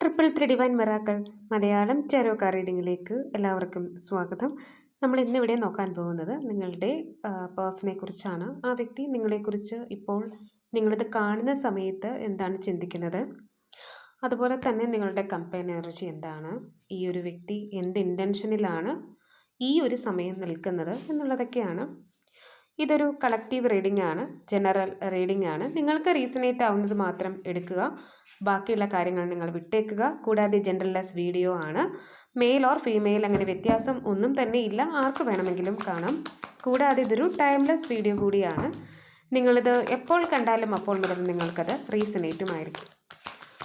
Triple three divine miracles Malayalam ചരോക്ക റീഡിങ്ങിലേക്ക് എല്ലാവർക്കും സ്വാഗതം. നമ്മൾ ഇന്നിവിടെ നോക്കാൻ പോകുന്നത് നിങ്ങളുടെ പേഴ്സണെ കുറിച്ചാണ്. ആ വ്യക്തി നിങ്ങളെക്കുറിച്ച് ഇപ്പോൾ നിങ്ങളിത് കാണുന്ന സമയത്ത് എന്താണ് ചിന്തിക്കുന്നത്? അതുപോലെ തന്നെ നിങ്ങളുടെ കമ്പനി എനർജി എന്താണ്? ഈ ഒരു വ്യക്തി എന്ത് ഇന്റൻഷനിലാണ് ഈ ഒരു സമയം നിൽക്കുന്നത് എന്നുള്ളതൊക്കെയാണ് ഇതൊരു കളക്റ്റീവ് റീഡിംഗ് ആണ് ജനറൽ റീഡിംഗ് ആണ്. നിങ്ങൾക്ക് റീസണേറ്റ് ആവുന്നത് മാത്രം എടുക്കുക. ബാക്കിയുള്ള കാര്യങ്ങൾ നിങ്ങൾ വിട്ടേക്കുക. കൂടാതെ ജെൻഡർലെസ് വീഡിയോ ആണ്. മെയിൽ ഓർ ഫീമെയിൽ അങ്ങനെ വ്യത്യാസം ഒന്നും തന്നെ ഇല്ല. ആർക്ക് വേണമെങ്കിലും കാണാം. കൂടാതെ ഇതൊരു ടൈംലെസ് വീഡിയോ കൂടിയാണ്. നിങ്ങളിത് എപ്പോൾ കണ്ടാലും അപ്പോൾ മുതൽ നിങ്ങൾക്കത് റീസണേറ്റുമായിരിക്കും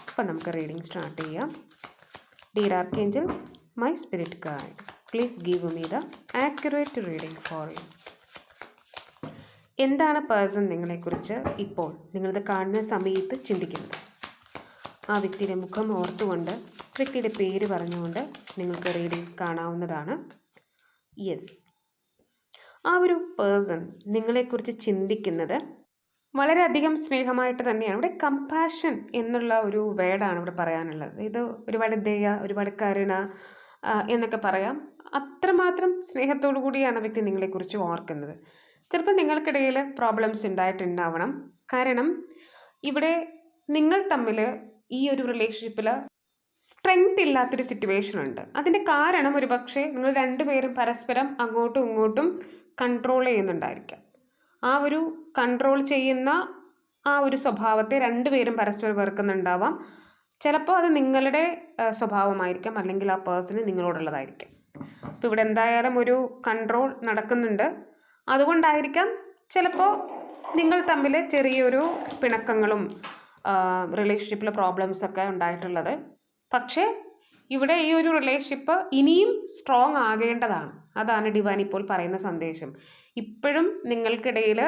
അപ്പോൾ നമുക്ക് റീഡിംഗ് സ്റ്റാർട്ട് ചെയ്യാം. Dear archangels my spirit guide please give me the accurate reading for you എന്താണ് പേഴ്സൺ നിങ്ങളെക്കുറിച്ച് ഇപ്പോൾ നിങ്ങളിത് കാണുന്ന സമയത്ത് ചിന്തിക്കുന്നത്? ആ വ്യക്തിയുടെ മുഖം ഓർത്തുകൊണ്ട് വ്യക്തിയുടെ പേര് പറഞ്ഞുകൊണ്ട് നിങ്ങൾക്ക് റീഡിംഗ് കാണാവുന്നതാണ്. യെസ്. ആ ഒരു പേഴ്സൺ നിങ്ങളെക്കുറിച്ച് ചിന്തിക്കുന്നത് വളരെയധികം സ്നേഹമായിട്ട് തന്നെയാണ്. ഇവിടെ കമ്പാഷൻ എന്നുള്ള ഒരു വേർഡാണ് ഇവിടെ പറയാനുള്ളത്. ഇത് ഒരുപാട് ദയ ഒരുപാട് കരുണ എന്നൊക്കെ പറയാം. അത്രമാത്രം സ്നേഹത്തോടു കൂടിയാണ് വ്യക്തി നിങ്ങളെക്കുറിച്ച് ഓർക്കുന്നത്. ചിലപ്പോൾ നിങ്ങൾക്കിടയിൽ പ്രോബ്ലംസ് ഉണ്ടായിട്ടുണ്ടാവണം. കാരണം ഇവിടെ നിങ്ങൾ തമ്മിൽ ഈ ഒരു റിലേഷൻഷിപ്പിൽ സ്ട്രെങ്ത് ഇല്ലാത്തൊരു സിറ്റുവേഷൻ ഉണ്ട്. അതിന്റെ കാരണം ഒരു പക്ഷേ നിങ്ങൾ രണ്ടുപേരും പരസ്പരം അങ്ങോട്ടും ഇങ്ങോട്ടും കൺട്രോൾ ചെയ്യുന്നുണ്ടായിരിക്കാം. ആ ഒരു കൺട്രോൾ ചെയ്യുന്ന ആ ഒരു സ്വഭാവത്തെ രണ്ടുപേരും പരസ്പരം വെറുക്കുന്നുണ്ടാവാം. ചിലപ്പോൾ അത് നിങ്ങളുടെ സ്വഭാവമായിരിക്കാം. അല്ലെങ്കിൽ ആ പേഴ്സണ് നിങ്ങളോടുള്ളതായിരിക്കാം. അപ്പോൾ ഇവിടെ എന്തായാലും ഒരു കൺട്രോൾ നടക്കുന്നുണ്ട്. അതുകൊണ്ടായിരിക്കാം ചിലപ്പോൾ നിങ്ങൾ തമ്മിൽ ചെറിയൊരു പിണക്കങ്ങളും റിലേഷൻഷിപ്പിലെ പ്രോബ്ലംസ് ഒക്കെ ഉണ്ടായിട്ടുള്ളത്. പക്ഷേ ഇവിടെ ഈ ഒരു റിലേഷൻഷിപ്പ് ഇനിയും സ്ട്രോങ് ആകേണ്ടതാണ്. അതാണ് ഡിവാൻ ഇപ്പോൾ പറയുന്ന സന്ദേശം. ഇപ്പോഴും നിങ്ങൾക്കിടയിൽ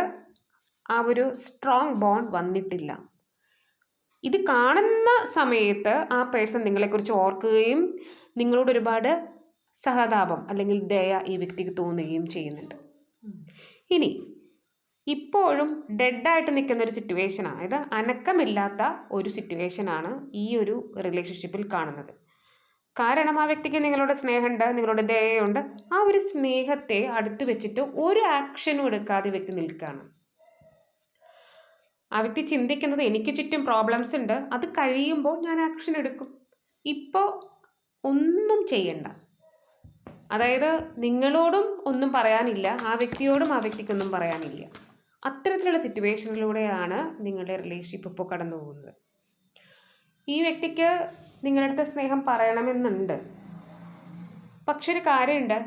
ആ ഒരു സ്ട്രോങ് ബോണ്ട് വന്നിട്ടില്ല. ഇത് കാണുന്ന സമയത്ത് ആ പേഴ്സൺ നിങ്ങളെക്കുറിച്ച് ഓർക്കുകയും നിങ്ങളോട് ഒരുപാട് സഹതാപം അല്ലെങ്കിൽ ദയ ഈ വ്യക്തിക്ക് തോന്നുകയും ചെയ്യുന്നുണ്ട്. ഇനി ഇപ്പോഴും ഡെഡായിട്ട് നിൽക്കുന്ന ഒരു സിറ്റുവേഷനാണ് അതായത് അനക്കമില്ലാത്ത ഒരു സിറ്റുവേഷനാണ് ഈ ഒരു റിലേഷൻഷിപ്പിൽ കാണുന്നത്. കാരണം ആ വ്യക്തിക്ക് നിങ്ങളുടെ സ്നേഹമുണ്ട് നിങ്ങളുടെ ദയയുണ്ട്. ആ ഒരു സ്നേഹത്തെ അടുത്ത് വെച്ചിട്ട് ഒരു ആക്ഷനും എടുക്കാതെ വ്യക്തി നിൽക്കുകയാണ്. ആ വ്യക്തി ചിന്തിക്കുന്നത് എനിക്ക് ചുറ്റും പ്രോബ്ലംസ് ഉണ്ട് അത് കഴിയുമ്പോൾ ഞാൻ ആക്ഷൻ എടുക്കും. ഇപ്പോൾ ഒന്നും ചെയ്യണ്ട. അതായത് നിങ്ങളോടും ഒന്നും പറയാനില്ല ആ വ്യക്തിയോടും ആ വ്യക്തിക്കൊന്നും പറയാനില്ല. അത്തരത്തിലുള്ള സിറ്റുവേഷനിലൂടെയാണ് നിങ്ങളുടെ റിലേഷൻഷിപ്പ് ഇപ്പോൾ കടന്നു പോകുന്നത്. ഈ വ്യക്തിക്ക് നിങ്ങളുടെ അടുത്ത് സ്നേഹം പറയണമെന്നുണ്ട്. പക്ഷെ ഒരു കാര്യമുണ്ട്.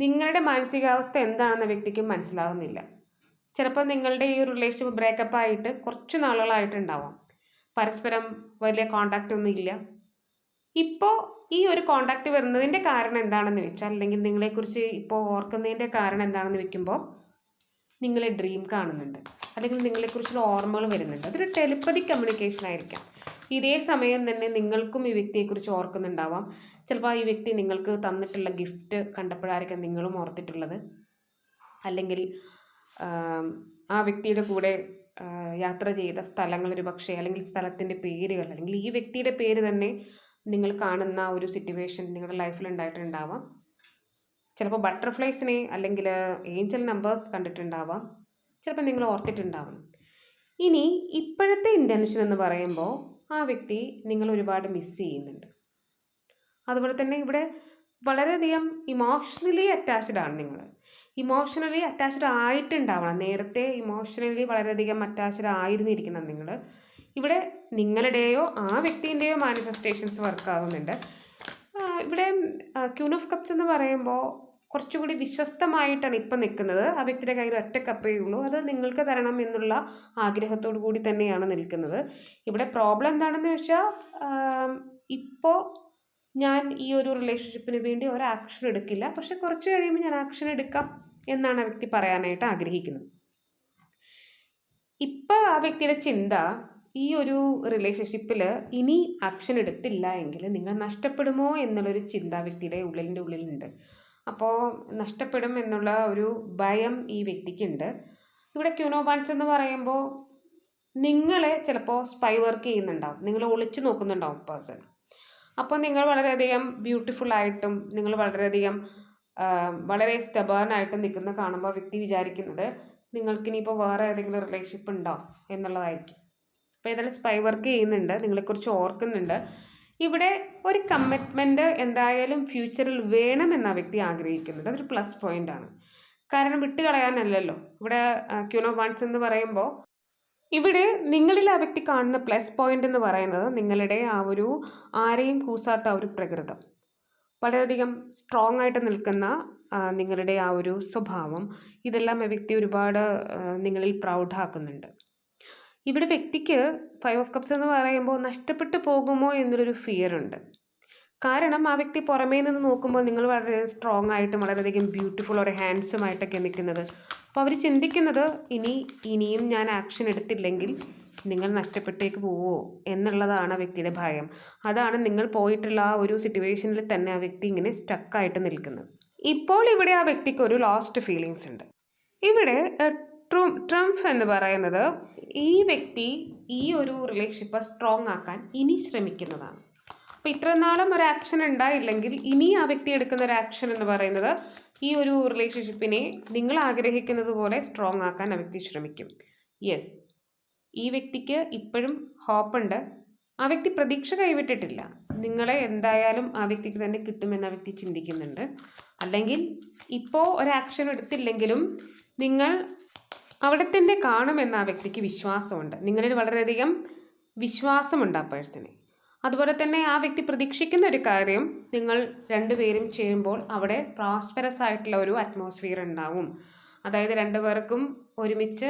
നിങ്ങളുടെ മാനസികാവസ്ഥ എന്താണെന്ന് വ്യക്തിക്ക് മനസ്സിലാകുന്നില്ല ചിലപ്പോൾ നിങ്ങളുടെ ഈ റിലേഷൻഷിപ്പ് ബ്രേക്കപ്പ് ആയിട്ട് കുറച്ച് നാളുകളായിട്ടുണ്ടാവാം. പരസ്പരം വലിയ കോണ്ടാക്റ്റ് ഒന്നും ഇല്ല ഇപ്പോൾ ഈ ഒരു കോണ്ടാക്റ്റ് വരുന്നതിന്റെ കാരണം എന്താണെന്ന് വെച്ചാൽ അല്ലെങ്കിൽ നിങ്ങളെക്കുറിച്ച് ഇപ്പോൾ ഓർക്കുന്നതിന്റെ കാരണം എന്താണെന്ന് വെക്കുമ്പോൾ നിങ്ങളെ ഡ്രീം കാണുന്നുണ്ട്. അല്ലെങ്കിൽ നിങ്ങളെക്കുറിച്ചുള്ള ഓർമ്മകൾ വരുന്നുണ്ട്. അതൊരു ടെലിപ്പതി കമ്മ്യൂണിക്കേഷൻ ആയിരിക്കാം. ഇതേ സമയം തന്നെ നിങ്ങൾക്കും ഈ വ്യക്തിയെക്കുറിച്ച് ഓർക്കുന്നുണ്ടാവാം. ചിലപ്പോൾ ഈ വ്യക്തി നിങ്ങൾക്ക് തന്നിട്ടുള്ള ഗിഫ്റ്റ് കണ്ടപ്പോഴായിരിക്കാം നിങ്ങളും ഓർത്തിട്ടുള്ളത്. അല്ലെങ്കിൽ ആ വ്യക്തിയുടെ കൂടെ യാത്ര ചെയ്ത സ്ഥലങ്ങൾ ഒരു പക്ഷേ അല്ലെങ്കിൽ സ്ഥലത്തിന്റെ പേരുകൾ അല്ലെങ്കിൽ ഈ വ്യക്തിയുടെ പേര് തന്നെ നിങ്ങൾ കാണുന്ന ഒരു സിറ്റുവേഷൻ നിങ്ങളുടെ ലൈഫിൽ ഉണ്ടായിട്ടുണ്ടാവാം. ചിലപ്പോൾ ബട്ടർഫ്ലൈസിനെ അല്ലെങ്കിൽ ഏഞ്ചൽ നമ്പേഴ്സ് കണ്ടിട്ടുണ്ടാവാം. ചിലപ്പോൾ നിങ്ങൾ ഓർത്തിട്ടുണ്ടാവും ഇനി ഇപ്പോഴത്തെ ഇന്റൻഷൻ എന്ന് പറയുമ്പോൾ ആ വ്യക്തി നിങ്ങൾ ഒരുപാട് മിസ് ചെയ്യുന്നുണ്ട്. അതുപോലെ തന്നെ ഇവിടെ വളരെയധികം ഇമോഷണലി അറ്റാച്ച്ഡ് ആണ് നിങ്ങൾ. ഇമോഷണലി അറ്റാച്ച്ഡ് ആയിട്ടുണ്ടാവണം. നേരത്തെ ഇമോഷണലി വളരെയധികം അറ്റാച്ച്ഡ് ആയിരുന്നിരിക്കണം നിങ്ങൾ. ഇവിടെ നിങ്ങളുടെയോ ആ വ്യക്തിന്റെയോ മാനിഫെസ്റ്റേഷൻസ് വർക്കാവുന്നുണ്ട് ഇവിടെ ക്യൂൺ ഓഫ് കപ്സ് എന്ന് പറയുമ്പോൾ കുറച്ചുകൂടി വിശ്വസ്തമായിട്ടാണ് ഇപ്പം നിൽക്കുന്നത്. ആ വ്യക്തിയുടെ കയ്യിൽ ഒറ്റ കപ്പേ ഉള്ളൂ. അത് നിങ്ങൾക്ക് തരണം എന്നുള്ള ആഗ്രഹത്തോടു കൂടി തന്നെയാണ് നിൽക്കുന്നത്. ഇവിടെ പ്രോബ്ലം എന്താണെന്ന് വെച്ചാൽ ഇപ്പോൾ ഞാൻ ഈ ഒരു റിലേഷൻഷിപ്പിന് വേണ്ടി ഒരു ആക്ഷൻ എടുക്കില്ല. പക്ഷെ കുറച്ച് കഴിയുമ്പോൾ ഞാൻ ആക്ഷൻ എടുക്കാം എന്നാണ് ആ വ്യക്തി പറയാനായിട്ട് ആഗ്രഹിക്കുന്നത്. ഇപ്പോൾ ആ വ്യക്തിയുടെ ചിന്ത ഈ ഒരു റിലേഷൻഷിപ്പിൽ ഇനി ആക്ഷൻ എടുത്തില്ല എങ്കിൽ നിങ്ങൾ നഷ്ടപ്പെടുമോ എന്നുള്ളൊരു ചിന്ത വ്യക്തിയുടെ ഉള്ളിന്റെ ഉള്ളിലുണ്ട്. അപ്പോൾ നഷ്ടപ്പെടും എന്നുള്ള ഒരു ഭയം ഈ വ്യക്തിക്കുണ്ട്. ഇവിടെ ക്യൂനോബാൻസ് എന്ന് പറയുമ്പോൾ നിങ്ങളെ ചിലപ്പോൾ സ്പൈ വർക്ക് ചെയ്യുന്നുണ്ടാവും. നിങ്ങൾ ഒളിച്ചു നോക്കുന്നുണ്ടാവും പേഴ്സൺ അപ്പോൾ നിങ്ങൾ വളരെയധികം ബ്യൂട്ടിഫുൾ ആയിട്ടും നിങ്ങൾ വളരെയധികം വളരെ സ്റ്റബേണായിട്ടും നിൽക്കുന്ന കാണുമ്പോൾ വ്യക്തി വിചാരിക്കുന്നത് നിങ്ങൾക്കിനിയിപ്പോൾ വേറെ ഏതെങ്കിലും റിലേഷൻഷിപ്പ് ഉണ്ടോ എന്നുള്ളതായിരിക്കും. അപ്പോൾ ഏതായാലും സ്പൈ വർക്ക് ചെയ്യുന്നുണ്ട്. നിങ്ങളെക്കുറിച്ച് ഓർക്കുന്നുണ്ട്. ഇവിടെ ഒരു കമ്മിറ്റ്മെന്റ് എന്തായാലും ഫ്യൂച്ചറിൽ വേണമെന്ന വ്യക്തി ആഗ്രഹിക്കുന്നുണ്ട് അതൊരു പ്ലസ് പോയിന്റ് ആണ്. കാരണം വിട്ടുകളയാനല്ലല്ലോ. ഇവിടെ ക്യൂനോ വൺസ് എന്ന് പറയുമ്പോൾ ഇവിടെ നിങ്ങളിൽ ആ വ്യക്തി കാണുന്ന പ്ലസ് പോയിന്റ് എന്ന് പറയുന്നത് നിങ്ങളുടെ ആ ഒരു ആരെയും കൂസാത്ത ആ ഒരു പ്രകൃതം. വളരെയധികം സ്ട്രോങ് ആയിട്ട് നിൽക്കുന്ന നിങ്ങളുടെ ആ ഒരു സ്വഭാവം. ഇതെല്ലാം ആ വ്യക്തി ഒരുപാട് നിങ്ങളിൽ പ്രൗഢാക്കുന്നുണ്ട് ഇവിടെ വ്യക്തിക്ക് ഫൈവ് ഓഫ് കപ്സ് എന്ന് പറയുമ്പോൾ നഷ്ടപ്പെട്ടു പോകുമോ എന്നൊരു ഫിയർ ഉണ്ട്. കാരണം ആ വ്യക്തി പുറമേ നിന്ന് നോക്കുമ്പോൾ നിങ്ങൾ വളരെ സ്ട്രോങ് ആയിട്ടും വളരെയധികം ബ്യൂട്ടിഫുൾ ഒരു ഹാൻഡ്സും ആയിട്ടൊക്കെ നിൽക്കുന്നത്. അപ്പോൾ അവർ ചിന്തിക്കുന്നത് ഇനി ഇനിയും ഞാൻ ആക്ഷൻ എടുത്തില്ലെങ്കിൽ നിങ്ങൾ നഷ്ടപ്പെട്ടേക്ക് പോവോ എന്നുള്ളതാണ് ആ വ്യക്തിയുടെ ഭയം. അതാണ് നിങ്ങൾ പോയിട്ടുള്ള ആ ഒരു സിറ്റുവേഷനിൽ തന്നെ ആ വ്യക്തി ഇങ്ങനെ സ്റ്റക്കായിട്ട് നിൽക്കുന്നത്. ഇപ്പോൾ ഇവിടെ ആ വ്യക്തിക്ക് ഒരു ലോസ്റ്റ് ഫീലിങ്സ് ഉണ്ട്. ഇവിടെ ട്രൂ ട്രംഫ് എന്ന് പറയുന്നത് ഈ വ്യക്തി ഈ ഒരു റിലേഷൻഷിപ്പ് സ്ട്രോങ് ആക്കാൻ ഇനി ശ്രമിക്കുന്നതാണ്. അപ്പോൾ ഇത്ര നാളും ഒരു ആക്ഷൻ ഉണ്ടായില്ലെങ്കിൽ ഇനി ആ വ്യക്തി എടുക്കുന്ന ഒരു ആക്ഷൻ എന്ന് പറയുന്നത് ഈ ഒരു റിലേഷൻഷിപ്പിനെ നിങ്ങൾ ആഗ്രഹിക്കുന്നത് പോലെ സ്ട്രോങ് ആക്കാൻ ആ വ്യക്തി ശ്രമിക്കും. യെസ് ഈ വ്യക്തിക്ക് ഇപ്പോഴും ഹോപ്പുണ്ട് ആ വ്യക്തി പ്രതീക്ഷ കൈവിട്ടിട്ടില്ല. നിങ്ങളെ എന്തായാലും ആ വ്യക്തിക്ക് തന്നെ കിട്ടുമെന്ന് ആ വ്യക്തി ചിന്തിക്കുന്നുണ്ട്. അല്ലെങ്കിൽ ഇപ്പോൾ ഒരു ആക്ഷൻ എടുത്തില്ലെങ്കിലും നിങ്ങൾ അവിടെ തന്നെ കാണുമെന്ന് ആ വ്യക്തിക്ക് വിശ്വാസമുണ്ട്. നിങ്ങളിൽ വളരെയധികം വിശ്വാസമുണ്ട് ആ പേഴ്സണെ. അതുപോലെ തന്നെ ആ വ്യക്തി പ്രതീക്ഷിക്കുന്ന ഒരു കാര്യം നിങ്ങൾ രണ്ടുപേരും ചെയ്യുമ്പോൾ അവിടെ പ്രോസ്പെറസ് ആയിട്ടുള്ള ഒരു അറ്റ്മോസ്ഫിയർ ഉണ്ടാവും. അതായത് രണ്ടുപേർക്കും ഒരുമിച്ച്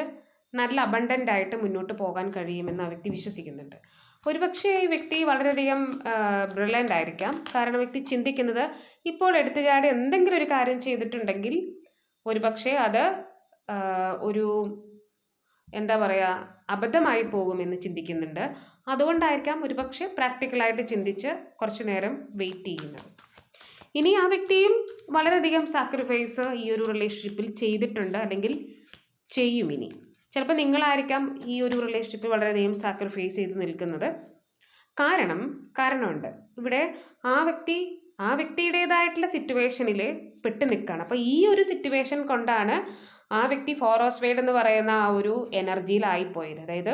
നല്ല അബണ്ടന്റ് ആയിട്ട് മുന്നോട്ട് പോകാൻ കഴിയുമെന്ന് ആ വ്യക്തി വിശ്വസിക്കുന്നുണ്ട്. ഒരുപക്ഷെ ഈ വ്യക്തി വളരെയധികം ബ്രില്യന്റ് ആയിരിക്കാം. കാരണം വ്യക്തി ചിന്തിക്കുന്നത് ഇപ്പോൾ എടുത്തുചാടി എന്തെങ്കിലും ഒരു കാര്യം ചെയ്തിട്ടുണ്ടെങ്കിൽ ഒരുപക്ഷെ അത് ഒരു എന്താ പറയുക അബദ്ധമായി പോകുമെന്ന് ചിന്തിക്കുന്നുണ്ട്. അതുകൊണ്ടായിരിക്കാം ഒരുപക്ഷെ പ്രാക്ടിക്കലായിട്ട് ചിന്തിച്ച് കുറച്ച് നേരം വെയിറ്റ് ചെയ്യുന്നത്. ഇനി ആ വ്യക്തിയും വളരെയധികം സാക്രിഫൈസ് ഈ ഒരു റിലേഷൻഷിപ്പിൽ ചെയ്തിട്ടുണ്ട് അല്ലെങ്കിൽ ചെയ്യും ഇനി. ചിലപ്പോൾ നിങ്ങളായിരിക്കാം ഈ ഒരു റിലേഷൻഷിപ്പിൽ വളരെയധികം സാക്രിഫൈസ് ചെയ്ത് നിൽക്കുന്നത്. കാരണം കാരണമുണ്ട്. ഇവിടെ ആ വ്യക്തി ആ വ്യക്തിയുടേതായിട്ടുള്ള സിറ്റുവേഷനിൽ പെട്ട് നിൽക്കുകയാണ് അപ്പോൾ ഈ ഒരു സിറ്റുവേഷൻ കൊണ്ടാണ് ആ വ്യക്തി ഫോറോസ്വേഡ് എന്ന് പറയുന്ന ആ ഒരു എനർജിയിലായിപ്പോയത് അതായത്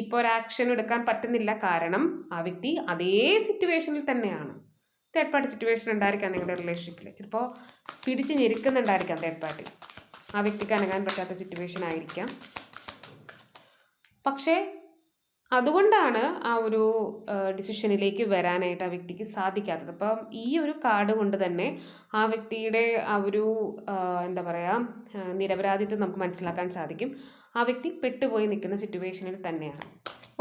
ഇപ്പോൾ ഒരു ആക്ഷൻ എടുക്കാൻ പറ്റുന്നില്ല കാരണം ആ വ്യക്തി അതേ സിറ്റുവേഷനിൽ തന്നെയാണ്. തേർഡ് പാർട്ടി സിറ്റുവേഷൻ ഉണ്ടായിരിക്കാം നിങ്ങളുടെ റിലേഷൻഷിപ്പിൽ ചിലപ്പോൾ പിടിച്ച് ഞെരുക്കുന്നുണ്ടായിരിക്കാം തേർഡ് പാർട്ടി ആ വ്യക്തിക്ക് അനങ്ങാൻ പറ്റാത്ത സിറ്റുവേഷൻ ആയിരിക്കാം. പക്ഷേ അതുകൊണ്ടാണ് ആ ഒരു ഡിസിഷനിലേക്ക് വരാനായിട്ട് ആ വ്യക്തിക്ക് സാധിക്കാത്തത്. അപ്പം ഈ ഒരു കാർഡ് കൊണ്ട് തന്നെ ആ വ്യക്തിയുടെ ആ ഒരു എന്താ പറയുക നിരപരാധിത്വം നമുക്ക് മനസ്സിലാക്കാൻ സാധിക്കും. ആ വ്യക്തി പെട്ടുപോയി നിൽക്കുന്ന സിറ്റുവേഷനിൽ തന്നെയാണ്.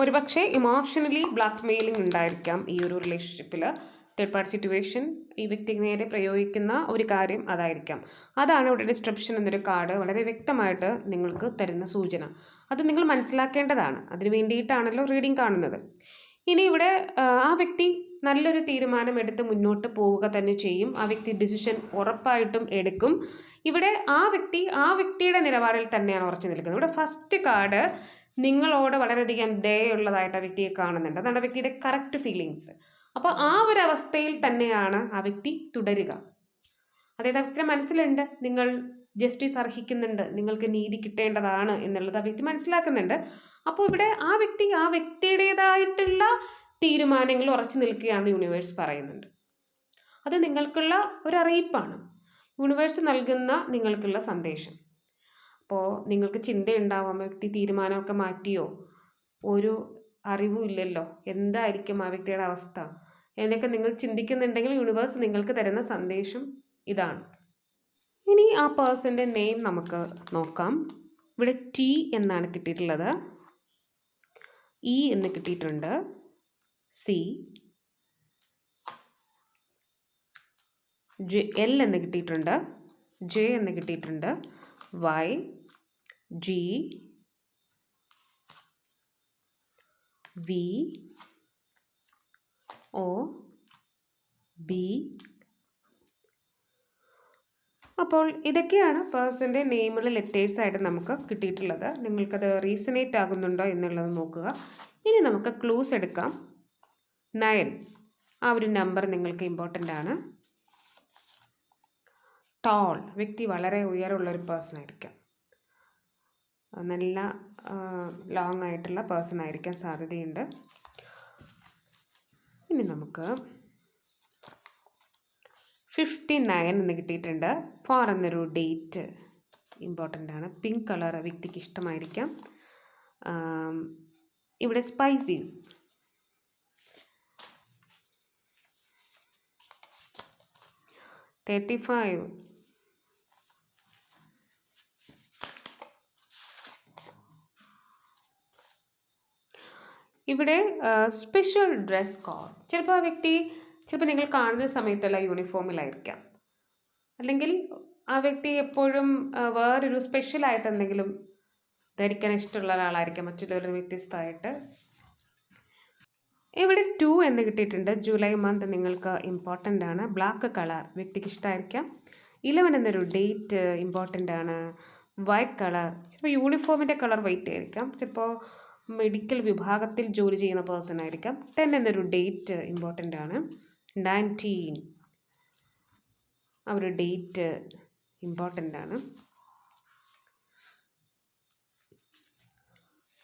ഒരുപക്ഷെ ഇമോഷണലി ബ്ലാക്ക് മെയിലിംഗ് ഉണ്ടായിരിക്കാം ഈ ഒരു റിലേഷൻഷിപ്പിൽ തേർഡ് പാർട്ടി സിറ്റുവേഷൻ ഈ വ്യക്തിക്ക് നേരെ പ്രയോഗിക്കുന്ന ഒരു കാര്യം അതായിരിക്കാം. അതാണ് ഇവിടെ ഡിസ്ക്രിപ്ഷൻ എന്നൊരു കാർഡ് വളരെ വ്യക്തമായിട്ട് നിങ്ങൾക്ക് തരുന്ന സൂചന. അത് നിങ്ങൾ മനസ്സിലാക്കേണ്ടതാണ്. അതിന് വേണ്ടിയിട്ടാണല്ലോ റീഡിംഗ് കാണുന്നത്. ഇനി ഇവിടെ ആ, വ്യക്തി നല്ലൊരു തീരുമാനം എടുത്ത് മുന്നോട്ട് പോവുക തന്നെ ചെയ്യും. ആ വ്യക്തി ഡിസിഷൻ ഉറപ്പായിട്ടും എടുക്കും. ഇവിടെ ആ വ്യക്തി ആ വ്യക്തിയുടെ നിലപാടിൽ തന്നെയാണ് ഉറച്ചു നിൽക്കുന്നത്. ഇവിടെ ഫസ്റ്റ് കാർഡ് നിങ്ങളോട് വളരെയധികം ദയുള്ളതായിട്ട് ആ വ്യക്തിയെ കാണുന്നുണ്ട്. അതാണ് വ്യക്തിയുടെ കറക്റ്റ് ഫീലിങ്സ് അപ്പോൾ ആ ഒരു അവസ്ഥയിൽ തന്നെയാണ് ആ വ്യക്തി തുടരുക. അതായത് ആ വ്യക്തിയുടെ മനസ്സിലുണ്ട്. നിങ്ങൾ ജസ്റ്റിസ് അർഹിക്കുന്നുണ്ട്. നിങ്ങൾക്ക് നീതി കിട്ടേണ്ടതാണ് എന്നുള്ളത് ആ വ്യക്തി മനസ്സിലാക്കുന്നുണ്ട്. അപ്പോൾ ഇവിടെ ആ വ്യക്തി ആ വ്യക്തിയുടേതായിട്ടുള്ള തീരുമാനങ്ങൾ ഉറച്ചു നിൽക്കുകയാണ് യൂണിവേഴ്സ് പറയുന്നുണ്ട്. അത് നിങ്ങൾക്കുള്ള ഒരു യൂണിവേഴ്സ് നൽകുന്ന നിങ്ങൾക്കുള്ള സന്ദേശം. അപ്പോൾ നിങ്ങൾക്ക് ചിന്തയുണ്ടാവാം വ്യക്തി തീരുമാനമൊക്കെ മാറ്റിയോ? ഒരു അറിവും ഇല്ലല്ലോ. എന്തായിരിക്കും ആ വ്യക്തിയുടെ അവസ്ഥ? എന്നൊക്കെ നിങ്ങൾ ചിന്തിക്കുന്നുണ്ടെങ്കിൽ യൂണിവേഴ്സ് നിങ്ങൾക്ക് തരുന്ന സന്ദേശം ഇതാണ്. ഇനി ആ പേഴ്സന്റെ നെയിം നമുക്ക് നോക്കാം. ഇവിടെ ടി എന്നാണ് കിട്ടിയിട്ടുള്ളത്. ഇ എന്ന് കിട്ടിയിട്ടുണ്ട്. സി ജെ എൽ എന്ന് കിട്ടിയിട്ടുണ്ട്. ജെ എന്ന് കിട്ടിയിട്ടുണ്ട്. Y G V O B അപ്പോൾ ഇതൊക്കെയാണ് പേഴ്സന്റെ നെയിമിൽ ലെറ്റേഴ്സായിട്ട് നമുക്ക് കിട്ടിയിട്ടുള്ളത്. നിങ്ങൾക്കത് റീസണേറ്റ് ആകുന്നുണ്ടോ എന്നുള്ളത് നോക്കുക. ഇനി നമുക്ക് ക്ലൂസ് എടുക്കാം. നയൻ. ആ ഒരു നമ്പർ നിങ്ങൾക്ക് ഇമ്പോർട്ടന്റ് ആണ്. ടോൾ. വ്യക്തി വളരെ ഉയരമുള്ള ഒരു പേഴ്സൺ ആയിരിക്കാം. നല്ല ലോങ് ആയിട്ടുള്ള പേഴ്സൺ ആയിരിക്കാൻ സാധ്യതയുണ്ട്. ഇനി നമുക്ക് ഫിഫ്റ്റി നയൻ എന്ന് കിട്ടിയിട്ടുണ്ട്. ഫോർ എന്നൊരു ഡേറ്റ് ഇമ്പോർട്ടന്റ് ആണ്. പിങ്ക് കളർ വ്യക്തിക്ക് ഇഷ്ടമായിരിക്കാം. ഇവിടെ സ്പൈസീസ് തേർട്ടി ഫൈവ് ഇവിടെ സ്പെഷ്യൽ ഡ്രസ് കോഡ് ചിലപ്പോൾ ആ വ്യക്തി ചിലപ്പോൾ നിങ്ങൾ കാണുന്ന സമയത്തുള്ള യൂണിഫോമിലായിരിക്കാം അല്ലെങ്കിൽ ആ വ്യക്തി എപ്പോഴും വേറൊരു സ്പെഷ്യലായിട്ട് എന്തെങ്കിലും ധരിക്കാൻ ഇഷ്ടമുള്ള ഒരാളായിരിക്കാം. മറ്റുള്ളവരിൽ വ്യത്യസ്തമായിട്ട്. ഇവിടെ ടു എന്ന് കിട്ടിയിട്ടുണ്ട്. ജൂലൈ മന്ത് നിങ്ങൾക്ക് ഇമ്പോർട്ടന്റ് ആണ്. ബ്ലാക്ക് കളർ വ്യക്തിക്ക് ഇഷ്ടമായിരിക്കാം ഇലവൻ എന്നൊരു ഡേറ്റ് ഇമ്പോർട്ടന്റ് ആണ്. വൈറ്റ് കളർ ചിലപ്പോൾ യൂണിഫോമിന്റെ കളർ വൈറ്റ് ആയിരിക്കാം. ചിലപ്പോൾ മെഡിക്കൽ വിഭാഗത്തിൽ ജോലി ചെയ്യുന്ന പേഴ്സൺ ആയിരിക്കാം. ടെൻ എന്നൊരു ഡേറ്റ് ഇമ്പോർട്ടന്റ് ആണ്. നയന്റീൻ ആ ഒരു ഡേറ്റ് ഇമ്പോർട്ടന്റ് ആണ്.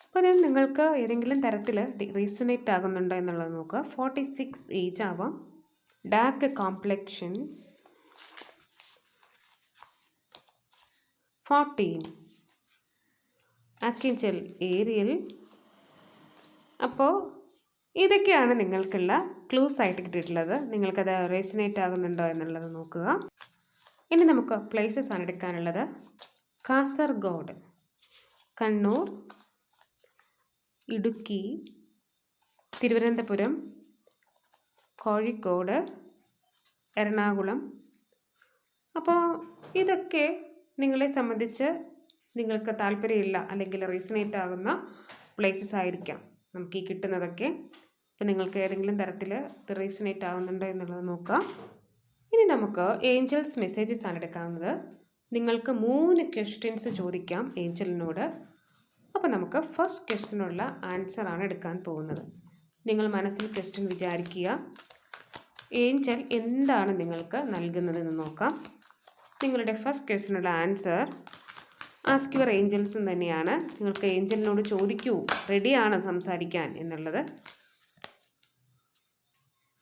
അപ്പോൾ ഞാൻ നിങ്ങൾക്ക് ഏതെങ്കിലും തരത്തിൽ റീസണേറ്റ് ആകുന്നുണ്ടോ എന്നുള്ളത് നോക്കുക. ഫോർട്ടി സിക്സ് ഏജ് ആവാം. ഡാർക്ക് കോംപ്ലക്ഷൻ ഫോർട്ടീൻ അക്കിഞ്ചൽ ഏരിയൽ അപ്പോൾ ഇതൊക്കെയാണ് നിങ്ങൾക്കുള്ള ക്ലൂസ് ആയിട്ട് കിട്ടിയിട്ടുള്ളത്. നിങ്ങൾക്കത് റേസിനേറ്റ് ആകുന്നുണ്ടോ എന്നുള്ളത് നോക്കുക. ഇനി നമുക്ക് പ്ലേസസ് ആണ് എടുക്കാനുള്ളത്. കാസർഗോഡ് കണ്ണൂർ ഇടുക്കി തിരുവനന്തപുരം കോഴിക്കോട് എറണാകുളം. അപ്പോൾ ഇതൊക്കെ നിങ്ങളെ സംബന്ധിച്ച് നിങ്ങൾക്ക് താല്പര്യമില്ല അല്ലെങ്കിൽ റീസണേറ്റ് ആകുന്ന പ്ലേസസ് ആയിരിക്കാം. നമുക്ക് ഈ കിട്ടുന്നതൊക്കെ അപ്പോൾ നിങ്ങൾക്ക് ഏതെങ്കിലും തരത്തിൽ റീസണേറ്റ് ആവുന്നുണ്ടോ എന്നുള്ളത് നോക്കാം. ഇനി നമുക്ക് ഏഞ്ചൽസ് മെസ്സേജസ് ആണ് എടുക്കാവുന്നത്. നിങ്ങൾക്ക് മൂന്ന് ക്വസ്റ്റ്യൻസ് ചോദിക്കാം ഏഞ്ചലിനോട്. അപ്പോൾ നമുക്ക് ഫസ്റ്റ് ക്വസ്റ്റ്യനുള്ള ആൻസർ ആണ് എടുക്കാൻ പോകുന്നത്. നിങ്ങൾ മനസ്സിൽ ക്വസ്റ്റ്യൻ വിചാരിക്കുക. ഏഞ്ചൽ എന്താണ് നിങ്ങൾക്ക് നൽകുന്നതെന്ന് നോക്കാം. നിങ്ങളുടെ ഫസ്റ്റ് ക്വസ്റ്റ്യനുള്ള ആൻസർ ആസ്ക് യുവർ ഏഞ്ചൽസും തന്നെയാണ്. നിങ്ങൾക്ക് ഏഞ്ചലിനോട് ചോദിക്കൂ. റെഡിയാണ് സംസാരിക്കാൻ എന്നുള്ളത്.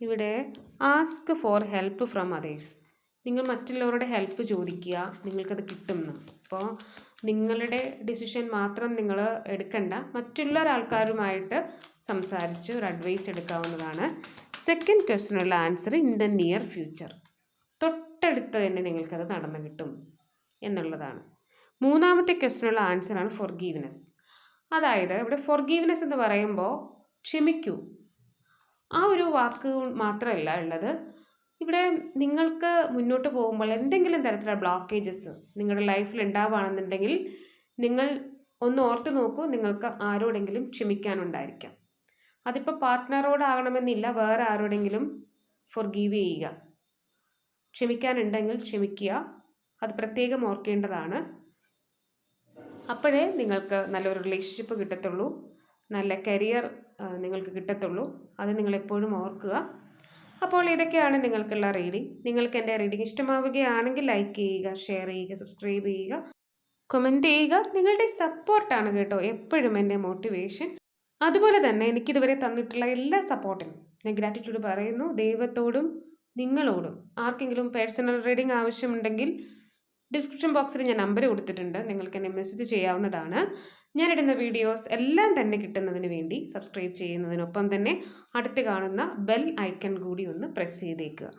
ഇവിടെ ask for help from others നിങ്ങൾ മറ്റുള്ളവരുടെ ഹെൽപ്പ് ചോദിക്കുക. നിങ്ങൾക്കത് കിട്ടുമെന്ന് അപ്പോൾ നിങ്ങളുടെ ഡിസിഷൻ മാത്രം നിങ്ങൾ എടുക്കണ്ട. മറ്റുള്ള ഒരാൾക്കാരുമായിട്ട് സംസാരിച്ച് ഒരു അഡ്വൈസ് എടുക്കാവുന്നതാണ്. Second ക്വസ്റ്റിനുള്ള answer in the near future തൊട്ടടുത്ത് തന്നെ നിങ്ങൾക്കത് നടന്നു കിട്ടും എന്നുള്ളതാണ്. മൂന്നാമത്തെ ക്വസ്റ്റിനുള്ള ആൻസറാണ് ഫൊർഗീവ്നെസ് അതായത് ഇവിടെ ഫൊർഗീവ്നെസ് എന്ന് പറയുമ്പോൾ ക്ഷമിക്കൂ. ആ ഒരു വാക്ക് മാത്രമല്ല ഉള്ളത്. ഇവിടെ നിങ്ങൾക്ക് മുന്നോട്ട് പോകുമ്പോൾ എന്തെങ്കിലും തരത്തിലുള്ള ബ്ലോക്കേജസ് നിങ്ങളുടെ ലൈഫിൽ ഉണ്ടാവുകയാണെന്നുണ്ടെങ്കിൽ നിങ്ങൾ ഒന്ന് ഓർത്ത് നോക്കൂ നിങ്ങൾക്ക് ആരോടെങ്കിലും ക്ഷമിക്കാനുണ്ടായിരിക്കാം അതിപ്പോൾ പാർട്ട്ണറോടാകണമെന്നില്ല വേറെ ആരോടെങ്കിലും ഫൊർഗീവ് ചെയ്യുക. ക്ഷമിക്കാനുണ്ടെങ്കിൽ ക്ഷമിക്കുക. അത് പ്രത്യേകം ഓർക്കേണ്ടതാണ്. അപ്പോഴേ നിങ്ങൾക്ക് നല്ലൊരു റിലേഷൻഷിപ്പ് കിട്ടത്തുള്ളൂ. നല്ല കരിയർ നിങ്ങൾക്ക് കിട്ടത്തുള്ളൂ. അത് നിങ്ങളെപ്പോഴും ഓർക്കുക. അപ്പോൾ ഇതൊക്കെയാണ് നിങ്ങൾക്കുള്ള റീഡിംഗ് നിങ്ങൾക്ക് എന്റെ റീഡിംഗ് ഇഷ്ടമാവുകയാണെങ്കിൽ ലൈക്ക് ചെയ്യുക ഷെയർ ചെയ്യുക സബ്സ്ക്രൈബ് ചെയ്യുക കമന്റ് ചെയ്യുക. നിങ്ങളുടെ സപ്പോർട്ടാണ് കേട്ടോ എപ്പോഴും എന്റെ മോട്ടിവേഷൻ അതുപോലെ തന്നെ എനിക്കിതുവരെ തന്നിട്ടുള്ള എല്ലാ സപ്പോർട്ടിനും ഞാൻ ഗ്രാറ്റിറ്റ്യൂഡ് പറയുന്നു ദൈവത്തോടും നിങ്ങളോടും. ആർക്കെങ്കിലും പേഴ്സണൽ റീഡിംഗ് ആവശ്യമുണ്ടെങ്കിൽ ഡിസ്ക്രിപ്ഷൻ ബോക്സിൽ ഞാൻ നമ്പർ കൊടുത്തിട്ടുണ്ട്. നിങ്ങൾക്ക് എന്നെ മെസ്സേജ് ചെയ്യാവുന്നതാണ്. ഞാനിടുന്ന വീഡിയോസ് എല്ലാം തന്നെ കിട്ടുന്നതിന് വേണ്ടി സബ്സ്ക്രൈബ് ചെയ്യുന്നതിനൊപ്പം തന്നെ അടുത്ത് കാണുന്ന ബെൽ ഐക്കൺ കൂടി ഒന്ന് പ്രസ് ചെയ്തേക്കുക.